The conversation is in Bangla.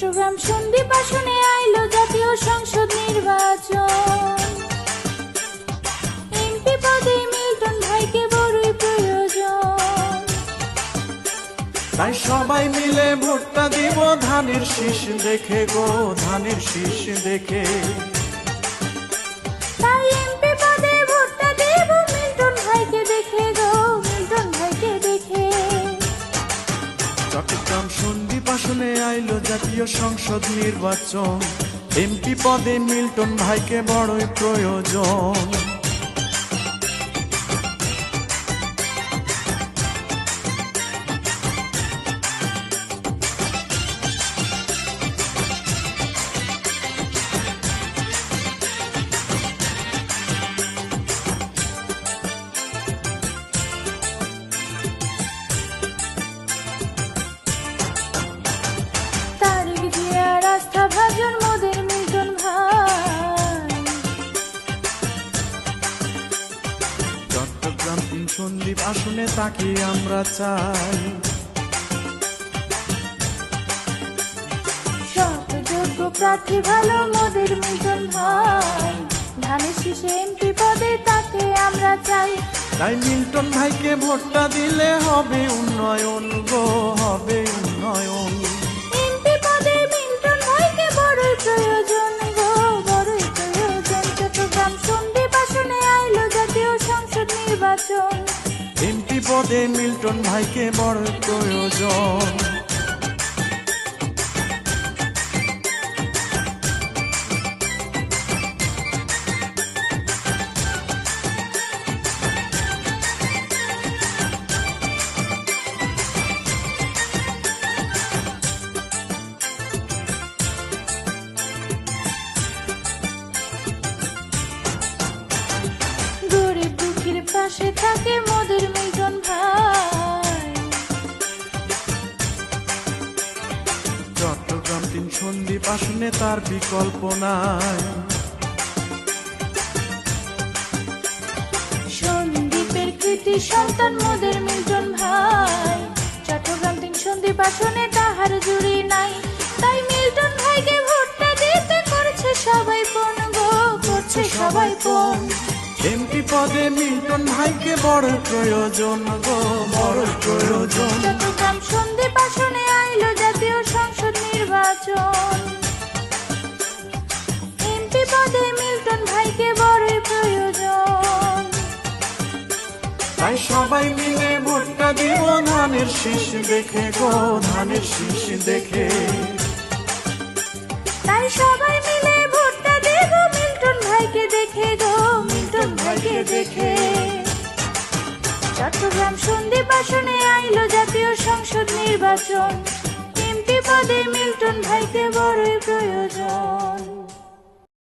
চট্টগ্রাম সন্ধি বাসনে আইলো জাতীয় সংসদ নির্বাচন। এমপি পদে মিল্টন ভাইকে বড়ই প্রয়োজন। তাই সবাই মিলে ভোটটা দিব ধানের শীষ দেখে গো, ধানের শীষ দেখে। আইলো জাতীয় সংসদ নির্বাচন। এমপি পদে মিল্টন ভাইকে বড়ই প্রয়োজন। সন্দীপ আসনে তাকে আমরা চাই। শতযোগ্য প্রার্থী ভালো মোদের মিল্টন ভাই ধানের শীষে এমপি পদে তাকে আমরা চাই। তাই মিল্টন ভাইকে ভোটটা দিলে হবে উন্নয়ন এমপি পদে মিল্টন ভাইকে বড় প্রয়োজন। পাশে থাকে তিন সন্দীপ আসনে তার বিকল্প নাই। সন্দীপের কৃতি সন্তান মোদের মিল্টন ভাই। চট্টগ্রাম তিন সন্দীপ আসনে তাহার জুড়ি নাই। তাই মিল্টন ভাইকে ভোটটা দিতে করছে সবাই পণ গো করছে সবাই পণ এমপি পদে মিল্টন ভাইকে বড় প্রয়োজন গো বড় প্রয়োজন। চট্টগ্রাম সন্দীপ আসনে সবাই মিলে ভোটটা দিব ধানের শীষ দেখে গো, ধানের শীষ দেখে। তাই সবাই মিলে ভোটটা দেব মিল্টন ভাইকে দেখে গো, মিল্টন ভাইকে দেখে। চট্টগ্রাম সন্দীপ আসনে আইলো জাতীয় সংসদ নির্বাচন। এমপি পদে মিল্টন ভাইকে বড়ই প্রয়োজন।